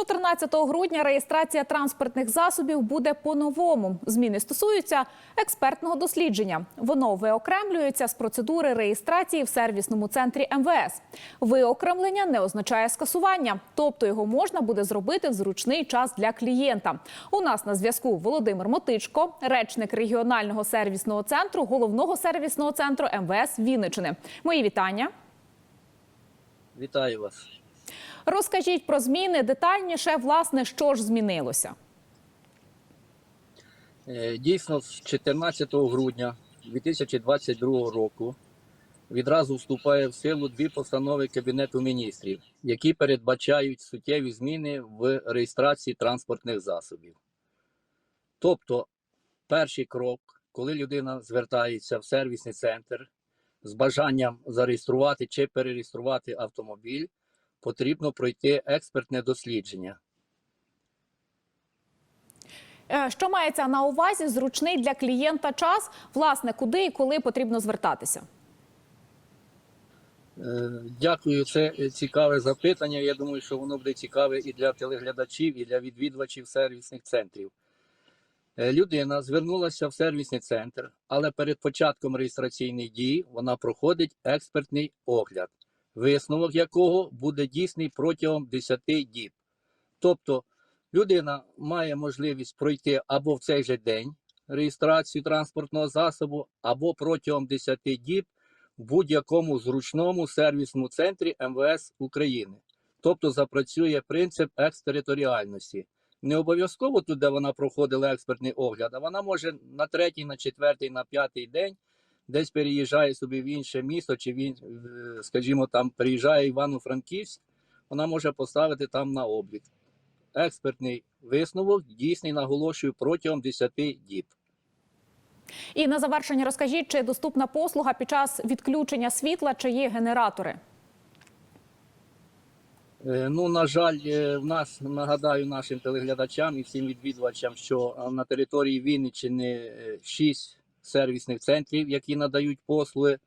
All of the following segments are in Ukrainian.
14 грудня реєстрація транспортних засобів буде по-новому. Зміни стосуються експертного дослідження. Воно виокремлюється з процедури реєстрації в сервісному центрі МВС. Виокремлення не означає скасування, тобто його можна буде зробити в зручний час для клієнта. У нас на зв'язку Володимир Мотичко, речник регіонального сервісного центру, головного сервісного центру МВС Вінничини. Мої вітання. Вітаю вас. Розкажіть про зміни детальніше, власне, що ж змінилося. Е, Дійсно, з 14 грудня 2022 року відразу вступає в силу дві постанови Кабінету міністрів, які передбачають суттєві зміни в реєстрації транспортних засобів. Тобто, перший крок, коли людина звертається в сервісний центр з бажанням зареєструвати чи перереєструвати автомобіль, потрібно пройти експертне дослідження. Е, Що мається на увазі зручний для клієнта час, власне, куди і коли потрібно звертатися? Е, Дякую, це цікаве запитання. Я думаю, що воно буде цікаве і для телеглядачів, і для відвідувачів сервісних центрів. Е, Людина звернулася в сервісний центр, але перед початком реєстраційної дії вона проходить експертний огляд, висновок якого буде дійсний протягом 10 діб. Тобто людина має можливість пройти або в цей же день реєстрацію транспортного засобу, або протягом 10 діб в будь-якому зручному сервісному центрі МВС України. Тобто запрацює принцип екстериторіальності. Не обов'язково тут, де вона проходила експертний огляд, а вона може на третій, на четвертий, на п'ятий день десь переїжджає собі в інше місто, чи він, е, скажімо, там приїжджає Івано-Франківськ, вона може поставити там на облік. Експертний висновок дійсний наголошую протягом 10 діб. І на завершення розкажіть, чи доступна послуга під час відключення світла, чи є генератори? Е, Ну, на жаль, е, в нас нагадаю нашим телеглядачам і всім відвідувачам, що на території Вінниччини е, шість сервісних центрів, які надають послуги,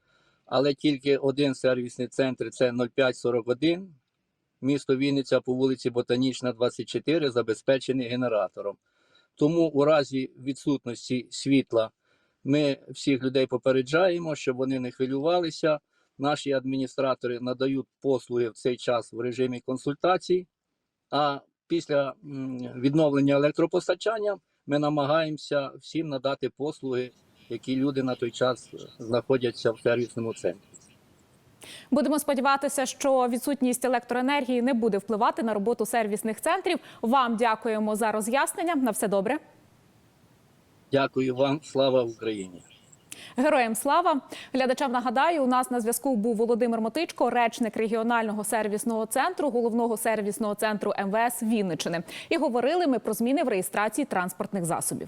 але тільки один сервісний центр це 0541. Місто Вінниця по вулиці Ботанічна, 24, забезпечений генератором. Тому у разі відсутності світла ми всіх людей попереджаємо, щоб вони не хвилювалися. Наші адміністратори надають послуги в цей час в режимі консультацій. А після відновлення електропостачання ми намагаємося всім надати послуги, які люди на той час знаходяться в сервісному центрі. Будемо сподіватися, що відсутність електроенергії не буде впливати на роботу сервісних центрів. Вам дякуємо за роз'яснення. На все добре. Дякую вам, слава Україні! Героям слава глядачам. Нагадаю, у нас на зв'язку був Володимир Мотичко, речник регіонального сервісного центру, головного сервісного центру МВС Вінничини. І говорили ми про зміни в реєстрації транспортних засобів.